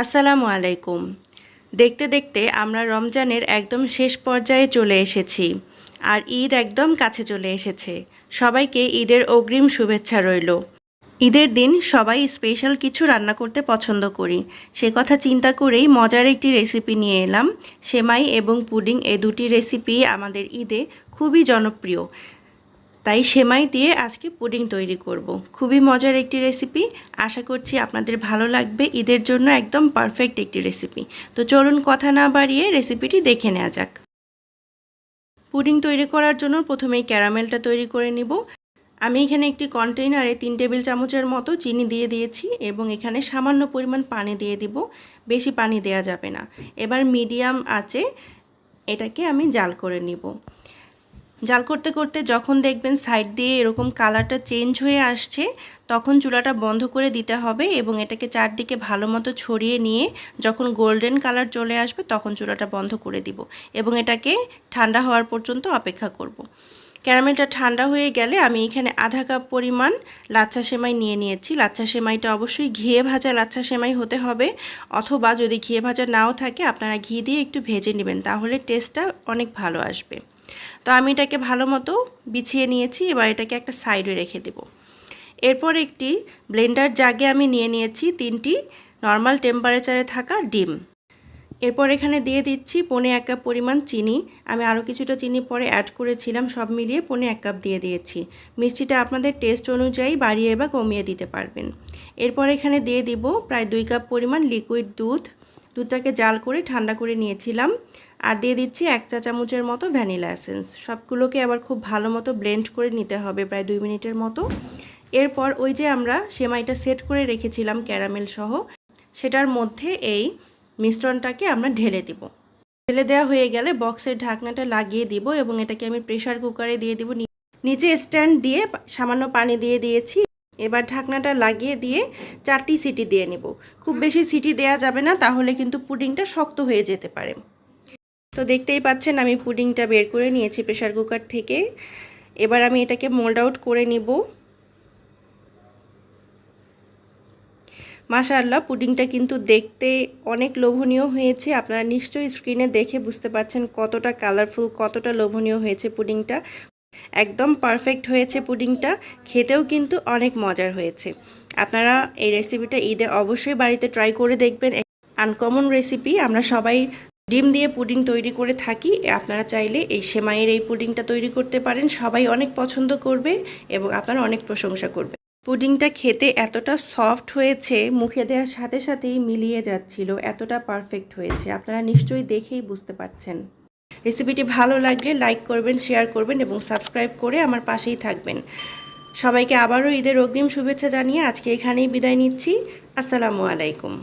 আসসালামু আলাইকুম। দেখতে দেখতে আমরা রমজানের একদম শেষ পর্যায়ে চলে এসেছি আর ঈদ একদম কাছে চলে এসেছে। সবাইকে ঈদের অগ্রিম শুভেচ্ছা রইল। ঈদের দিন সবাই স্পেশাল কিছু রান্না করতে পছন্দ করি। সে কথা চিন্তা করেই মজার একটি রেসিপি নিয়ে এলাম। সেমাই এবং পুডিং এ দুটি রেসিপি আমাদের ঈদে খুবই জনপ্রিয়। তাই সেমাই দিয়ে আজকে পুডিং তৈরি করব। খুবই মজার একটি রেসিপি আশা করছি আপনাদের ভালো লাগবে। ঈদের জন্য একদম পারফেক্ট একটি রেসিপি তো চলুন কথা না বাড়িয়ে রেসিপিটি দেখে নেওয়া যাক। পুডিং তৈরি করার জন্য প্রথমেই ক্যারামেলটা তৈরি করে নিব। আমি এখানে একটি কন্টেইনারে তিন টেবিল চামচের মতো চিনি দিয়ে দিয়েছি এবং এখানে সামান্য পরিমাণ পানি দিয়ে দিব। বেশি পানি দেয়া যাবে না। এবার মিডিয়াম আছে। এটাকে আমি জাল করে নিব। জাল করতে করতে যখন দেখবেন সাইড দিয়ে এরকম কালারটা চেঞ্জ হয়ে আসছে, তখন চুলাটা বন্ধ করে দিতে হবে এবং এটাকে চারদিকে ভালো মতো ছড়িয়ে নিয়ে যখন গোল্ডেন কালার চলে আসবে তখন চুলাটা বন্ধ করে দিব এবং এটাকে ঠান্ডা হওয়ার পর্যন্ত অপেক্ষা করব। ক্যারামেলটা ঠান্ডা হয়ে গেলে আমি এখানে আধা কাপ পরিমাণ লাচ্ছা সেমাই নিয়ে নিয়েছি। লাচ্ছা সেমাইটা অবশ্যই ঘিয়ে ভাজা লাচ্ছা সেমাই হতে হবে। অথবা যদি ঘিয়ে ভাজা নাও থাকে, আপনারা ঘি দিয়ে একটু ভেজে নেবেন, তাহলে টেস্টটা অনেক ভালো আসবে। তো আমি এটাকে ভালো মতো বিছিয়ে নিয়েছি, এবার এটাকে একটা সাইডে রেখে দেব। এরপর একটি ব্লেন্ডার জাগে আমি নিয়ে নিয়েছি তিনটি নর্মাল টেম্পারেচারে থাকা ডিম। এরপর এখানে দিয়ে দিচ্ছি পনে এক কাপ পরিমাণ চিনি। আমি আরও কিছুটা চিনি পরে অ্যাড করেছিলাম, সব মিলিয়ে পনে এক কাপ দিয়ে দিয়েছি। মিষ্টিটা আপনাদের টেস্ট অনুযায়ী বাড়িয়ে বা কমিয়ে দিতে পারবেন। এরপর এখানে দিয়ে দিব প্রায় দুই কাপ পরিমাণ লিকুইড দুধ। দুধটাকে জাল করে ঠান্ডা করে নিয়েছিলাম। আর দিয়ে দিচ্ছি এক চা চামচের মতো ভ্যানিলা এসেন্স। সবগুলোকে আবার খুব ভালো মতো ব্লেন্ড করে নিতে হবে প্রায় দুই মিনিটের মতো। এরপর ওই যে আমরা সেমাইটা সেট করে রেখেছিলাম ক্যারামেল সহ সেটার মধ্যে এই মিশ্রণটাকে আমরা ঢেলে দিব। ঢেলে দেওয়া হয়ে গেলে বক্সের ঢাকনাটা লাগিয়ে দিব এবং এটাকে আমি প্রেশার কুকারে দিয়ে দিব। নিচে স্ট্যান্ড দিয়ে সামান্য পানি দিয়ে দিয়েছি। এবার ঢাকনাটা লাগিয়ে দিয়ে চারটি সিটি দিয়ে নেব। খুব বেশি সিটি দেওয়া যাবে না তাহলে কিন্তু পুডিংটা শক্ত হয়ে যেতে পারে। তো দেখতেই পাচ্ছেন আমি পুডিংটা বের করে নিয়েছি প্রেশার কুকার থেকে। এবার আমি এটাকে মোল্ড আউট করে নিব। মাশাআল্লাহ, পুডিংটা কিন্তু দেখতে অনেক লোভনীয় হয়েছে। আপনারা নিশ্চয়ই স্ক্রিনে দেখে বুঝতে পারছেন কতটা কালারফুল, কতটা লোভনীয় হয়েছে পুডিংটা। একদম পারফেক্ট হয়েছে পুডিংটা। খেতেও কিন্তু অনেক মজার হয়েছে। আপনারা এই রেসিপিটা ঈদে অবশ্যই বাড়িতে ট্রাই করে দেখবেন। Uncommon recipe. আমরা সবাই ডিম দিয়ে পুডিং তৈরি করে থাকি। আপনারা চাইলে এই সেমাইয়ের এই পুডিংটা তৈরি করতে পারেন। সবাই অনেক পছন্দ করবে এবং আপনারা অনেক প্রশংসা করবে। পুডিংটা খেতে এতটা সফট হয়েছে, মুখে দেওয়ার সাথে সাথেই মিলিয়ে যাচ্ছিল, এতটা পারফেক্ট হয়েছে। আপনারা নিশ্চয়ই দেখেই বুঝতে পারছেন। রেসিপিটি ভালো লাগলে লাইক করবেন, শেয়ার করবেন এবং সাবস্ক্রাইব করে আমার পাশেই থাকবেন। সবাইকে আবারও ঈদের অগ্রিম শুভেচ্ছা জানিয়ে আজকে এখানেই বিদায় নিচ্ছি। আসসালামু আলাইকুম।